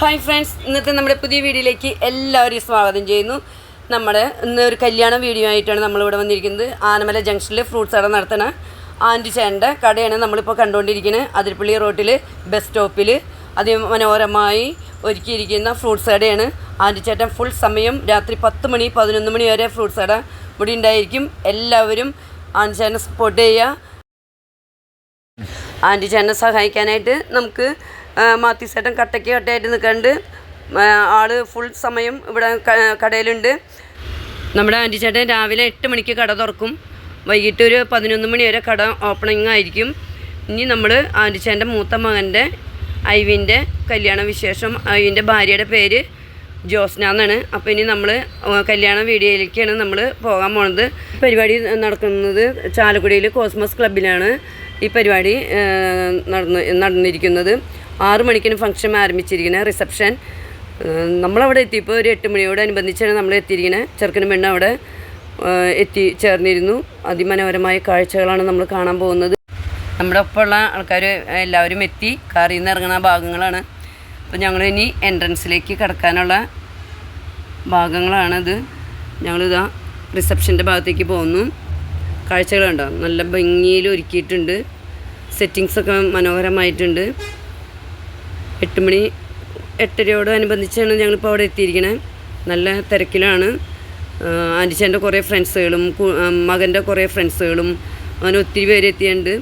Hi friends ഇന്നത്തെ നമ്മുടെ പുതിയ വീഡിയോയിലേക്ക് എല്ലാവരെയും സ്വാഗതം ചെയ്യുന്നു. നമ്മുടെ ഇന്ന് ഒരു കല്യാണ വീഡിയോ ആയിട്ടാണ് നമ്മളിവിടെ വന്നിരിക്കുന്നത്. ആനമല ജംഗ്ഷനിൽ ഫ്രൂട്ട്സ് കട നടത്തുന്ന ആന്റി ചേട്ടന്റെ കടയാണ് നമ്മളിപ്പോൾ കണ്ടുകൊണ്ടിരിക്കുന്നത്. അതിരപ്പള്ളി റോട്ടിൽ ബസ് സ്റ്റോപ്പിൽ അതിമനോഹരമായി ഒരുക്കിയിരിക്കുന്ന ഫ്രൂട്ട്സ് കടയാണ്. ആന്റി ചേട്ടൻ ഫുൾ സമയം രാത്രി പത്ത് മണി പതിനൊന്ന് മണി വരെ ഫ്രൂട്ട്സ് കട ഇവിടെ ഉണ്ടായിരിക്കും. എല്ലാവരും ആന്റി ചേട്ടനെ സപ്പോർട്ട് ചെയ്യുക. ആന്റി ചേട്ടനെ സഹായിക്കാനായിട്ട് നമുക്ക് മാത്യുസേട്ടൻ കട്ടയ്ക്ക് കട്ടയായിട്ട് നിൽക്കാണ്ട് ആൾ ഫുൾ സമയം ഇവിടെ കടയിലുണ്ട്. നമ്മുടെ ആന്റി ചേട്ടൻ രാവിലെ എട്ട് മണിക്ക് കട തുറക്കും. വൈകിട്ട് ഒരു പതിനൊന്ന് മണി വരെ കട ഓപ്പണിംഗ് ആയിരിക്കും. ഇനി നമ്മൾ ആന്റി ചേട്ടന്റെ മൂത്ത മകന്റെ ഐവിന്റെ കല്യാണ വിശേഷം ഐവിന്റെ ഭാര്യയുടെ പേര് ജോസ്ന എന്നാണ്. അപ്പോൾ ഇനി നമ്മൾ കല്യാണ വീഡിയോയിലേക്കാണ് നമ്മൾ പോകാൻ പോണത്. പരിപാടി നടക്കുന്നത് ചാലക്കുടിയിൽ കോസ്മസ് ക്ലബിലാണ് ഈ പരിപാടി നടന്നു നടന്ന് നടന്നിരിക്കുന്നത്. ആറു മണിക്കാണ് ഫംഗ്ഷൻ ആരംഭിച്ചിരിക്കുന്നത് റിസപ്ഷൻ. നമ്മളവിടെ എത്തിയപ്പോൾ ഒരു എട്ട് മണിയോടനുബന്ധിച്ചാണ് നമ്മൾ എത്തിയിരിക്കുന്നത് ചെറുക്കനും പെണ്ണും അവിടെ എത്തി ചേർന്നിരുന്നു. അതിമനോഹരമായ കാഴ്ചകളാണ് നമ്മൾ കാണാൻ പോകുന്നത്. നമ്മുടെ ഒപ്പമുള്ള ആൾക്കാർ എല്ലാവരും എത്തി. കാറിൽ നിന്ന് ഇറങ്ങുന്ന ഭാഗങ്ങളാണ്. അപ്പോൾ ഞങ്ങൾ ഇനി എൻട്രൻസിലേക്ക് കിടക്കാനുള്ള ഭാഗങ്ങളാണിത്. ഞങ്ങളിതാ റിസപ്ഷന്റെ ഭാഗത്തേക്ക് പോകുന്നു. കാഴ്ചകളുണ്ടോ? നല്ല ഭംഗിയിൽ ഒരുക്കിയിട്ടുണ്ട്. സെറ്റിങ്സൊക്കെ മനോഹരമായിട്ടുണ്ട്. എട്ട് മണി എട്ടരയോടനുബന്ധിച്ചാണ് ഞങ്ങളിപ്പോൾ അവിടെ എത്തിയിരിക്കണേ. നല്ല തിരക്കിലാണ്. ആന്റിച്ചേന്റെ കുറേ ഫ്രണ്ട്സുകളും മകന്റെ കുറേ ഫ്രണ്ട്സുകളും അങ്ങനെ ഒത്തിരി പേര് എത്തിയുണ്ട്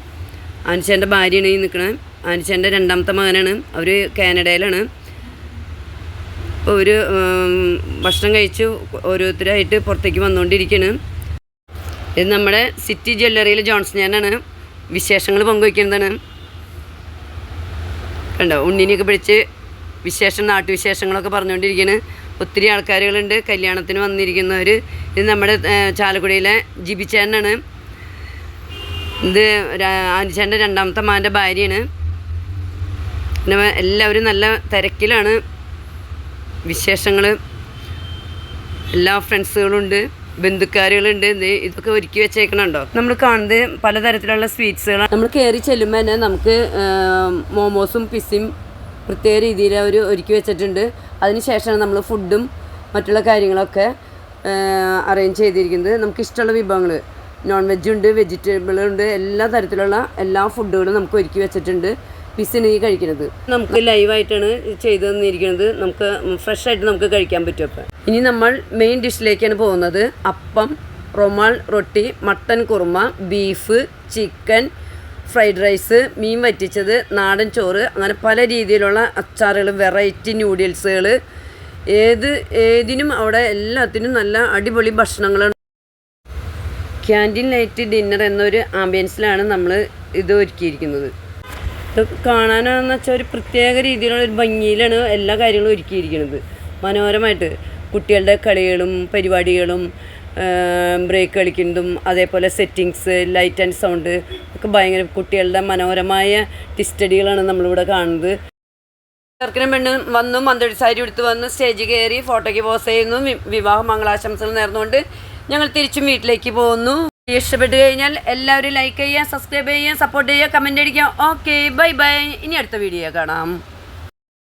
ആന്റിച്ചേന്റെ ഭാര്യയാണ് ഈ നിൽക്കണേ ആന്റിച്ചേന്റെ രണ്ടാമത്തെ മകനാണ്. അവർ കാനഡയിലാണ്. ഇപ്പോൾ ഒരു ഭക്ഷണം കഴിച്ച്. ഓരോരുത്തരായിട്ട് പുറത്തേക്ക് വന്നുകൊണ്ടിരിക്കുകയാണ് ഇത് നമ്മുടെ സിറ്റി ജ്വല്ലറിയിൽ ജോൺസൺ ഞാനാണ്. വിശേഷങ്ങൾ പങ്കുവയ്ക്കുന്നതാണ്. കണ്ടോ ഉണ്ണിനെയൊക്കെ പിടിച്ച് വിശേഷം നാട്ടുവിശേഷങ്ങളൊക്കെ പറഞ്ഞുകൊണ്ടിരിക്കുകയാണ് ഒത്തിരി ആൾക്കാരുകളുണ്ട് കല്യാണത്തിന് വന്നിരിക്കുന്നവർ ഇത് നമ്മുടെ ചാലക്കുടിയിലെ ജിബി ജിബിച്ചേട്ടനാണ് ഇത് ആനിച്ചേന്റെ രണ്ടാമത്തെ മാന്റെ ഭാര്യയാണ്. പിന്നെ എല്ലാവരും നല്ല തിരക്കിലാണ്. വിശേഷങ്ങൾ എല്ലാ ഫ്രണ്ട്സുകളുണ്ട്. ബന്ധുക്കാരുകളുണ്ട് എന്ത് ഇതൊക്കെ ഒരുക്കി വെച്ചേക്കണുണ്ടോ? നമ്മൾ കാണുന്നത് പലതരത്തിലുള്ള സ്വീറ്റ്സുകളാണ് നമ്മൾ കയറി ചെല്ലുമ്പോൾ തന്നെ നമുക്ക് മോമോസും പിസ്സയും പ്രത്യേക രീതിയിൽ അവർ ഒരുക്കി വെച്ചിട്ടുണ്ട്. അതിനുശേഷമാണ് നമ്മൾ ഫുഡും മറ്റുള്ള കാര്യങ്ങളൊക്കെ അറേഞ്ച് ചെയ്തിരിക്കുന്നത്. നമുക്ക് ഇഷ്ടമുള്ള വിഭവങ്ങൾ നോൺ വെജ് ഉണ്ട് വെജിറ്റബിൾ ഉണ്ട് എല്ലാ തരത്തിലുള്ള എല്ലാ ഫുഡുകളും നമുക്ക് ഒരുക്കി വെച്ചിട്ടുണ്ട്. ഈ കഴിക്കുന്നത് നമുക്ക് ലൈവായിട്ടാണ് ചെയ്തു തന്നിരിക്കുന്നത്. നമുക്ക് ഫ്രഷ് ആയിട്ട് നമുക്ക് കഴിക്കാൻ പറ്റും അപ്പം. ഇനി നമ്മൾ മെയിൻ ഡിഷിലേക്കാണ് പോകുന്നത്. അപ്പം റൊമാൾ റൊട്ടി mutton kurma beef chicken fried rice മീൻ വറ്റിച്ചത് നാടൻ ചോറ് അങ്ങനെ പല രീതിയിലുള്ള അച്ചാറുകൾ വെറൈറ്റി ന്യൂഡിൽസുകൾ ഏത് ഏതിനും അവിടെ എല്ലാത്തിനും നല്ല അടിപൊളി ഭക്ഷണങ്ങളാണ്. ക്യാന്റീൻ ലൈറ്റ് ഡിന്നർ എന്നൊരു ആംബിയൻസിലാണ് നമ്മൾ ഇത് ഒരുക്കിയിരിക്കുന്നത്. കാണാനാണെന്ന് വെച്ചാൽ ഒരു പ്രത്യേക രീതിയിലുള്ള ഒരു ഭംഗിയിലാണ് എല്ലാ കാര്യങ്ങളും ഒരുക്കിയിരിക്കുന്നത്. മനോഹരമായിട്ട് കുട്ടികളുടെ കളികളും പരിപാടികളും ബ്രേക്ക് കളിക്കുന്നതും അതേപോലെ സെറ്റിങ്സ് ലൈറ്റ് ആൻഡ് സൗണ്ട് ഒക്കെ ഭയങ്കര കുട്ടികളുടെ മനോഹരമായ ടിസ്റ്റഡികളാണ് നമ്മളിവിടെ കാണുന്നത്. ചെറുക്കനും പെണ്ണും വന്നു മന്ത്രി സാരി എടുത്ത് വന്ന് സ്റ്റേജ് കയറി ഫോട്ടോയ്ക്ക് പോസ് ചെയ്യുന്നു വിവാഹ മംഗളാശംസകൾ നേർന്നുകൊണ്ട് ഞങ്ങൾ തിരിച്ചും വീട്ടിലേക്ക് പോകുന്നു. ഇഷ്ടപ്പെട്ട് കഴിഞ്ഞാൽ എല്ലാവരും ലൈക്ക് ചെയ്യുക സബ്സ്ക്രൈബ് ചെയ്യുക സപ്പോർട്ട് ചെയ്യുക കമന്റ് അടിക്കുക. ഓക്കെ ബൈ ബൈ ഇനി അടുത്ത വീഡിയോ കാണാം.